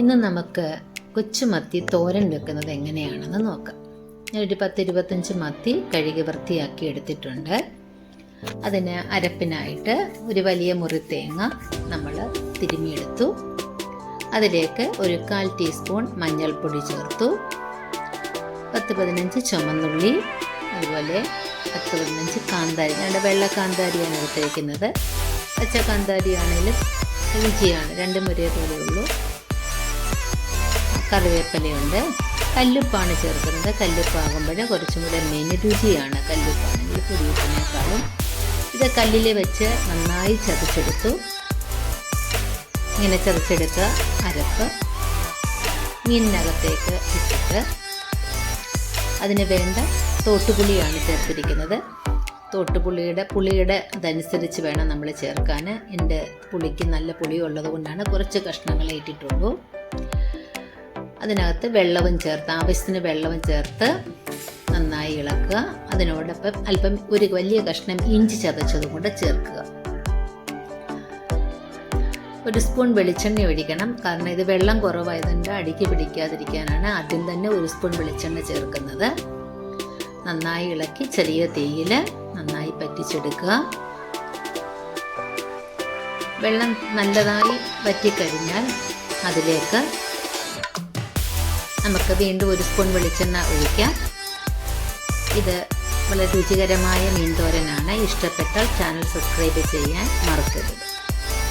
ഇന്ന് നമുക്ക് കൊച്ചുമത്തി തോരൻ വെക്കുന്നത് എങ്ങനെയാണെന്ന് നോക്കാം. ഞാനൊരു പത്ത് ഇരുപത്തഞ്ച് മത്തി കഴുകി വൃത്തിയാക്കി എടുത്തിട്ടുണ്ട്. അതിന് അരപ്പിനായിട്ട് ഒരു വലിയ മുറി തേങ്ങ നമ്മൾ തിരുമിയെടുത്തു അതിലേക്ക് ഒരു കാൽ ടീസ്പൂൺ മഞ്ഞൾപ്പൊടി ചേർത്തു. പത്ത് പതിനഞ്ച് ചുമന്നുള്ളി അതുപോലെ പത്ത് പതിനഞ്ച് കാന്താരി. ഞങ്ങളുടെ വെള്ള കാന്താരിയാണ് എടുത്തിരിക്കുന്നത് പച്ച കാന്താരി ആണെങ്കിലും ഇഞ്ചിയാണ്. രണ്ടും ഒരേപോലെ ഉള്ളൂ. കറിവേപ്പിലയുണ്ട്. കല്ലുപ്പാണ് ചേർക്കുന്നത്. കല്ലുപ്പാകുമ്പോൾ കുറച്ചും കൂടെ മെയിൻ രുചിയാണ് കല്ലുപ്പാണെങ്കിൽ പൊടിയപ്പിനേക്കാളും ഇത് കല്ലിൽ വെച്ച് നന്നായി ചതച്ചെടുത്തു. ഇങ്ങനെ ചതച്ചെടുത്ത അരപ്പ് മീനിനകത്തേക്ക് ഇട്ടിട്ട് അതിന് വേണ്ട തോട്ടുപുളിയാണ് ചേർത്തിരിക്കുന്നത്. തോട്ടുപുളിയുടെ പുളിയുടെ അതനുസരിച്ച് വേണം നമ്മൾ ചേർക്കാൻ എന്റെ പുളിക്ക് നല്ല പുളി ഉള്ളത് കൊണ്ടാണ് കുറച്ച് കഷ്ണങ്ങൾ ഇട്ടിട്ടുള്ളൂ. അതിനകത്ത് വെള്ളവും ചേർത്ത് ആവശ്യത്തിന് വെള്ളവും ചേർത്ത് നന്നായി ഇളക്കുക. അതിനോടൊപ്പം അല്പം ഒരു വലിയ കഷ്ണം ഇഞ്ചി ചതച്ചതും കൂടെ ചേർക്കുക. ഒരു സ്പൂൺ വെളിച്ചെണ്ണ ഒഴിക്കണം. കാരണം ഇത് വെള്ളം കുറവായതുകൊണ്ട് അടിക്ക് പിടിക്കാതിരിക്കാനാണ് ആദ്യം തന്നെ ഒരു സ്പൂൺ വെളിച്ചെണ്ണ ചേർക്കുന്നത്. നന്നായി ഇളക്കി ചെറിയ തീയിൽ പറ്റിച്ചെടുക്കുക വെള്ളം നല്ലതായി വറ്റിക്കഴിഞ്ഞാൽ അതിലേക്ക് നമുക്ക് വീണ്ടും ഒരു സ്പൂൺ വെളിച്ചെണ്ണ ഒഴിക്കാം. ഇത് വളരെ രുചികരമായ മീൻ തോരനാണ്. ഇഷ്ടപ്പെട്ടാൽ ചാനൽ സബ്സ്ക്രൈബ് ചെയ്യാൻ മറക്കരുത്.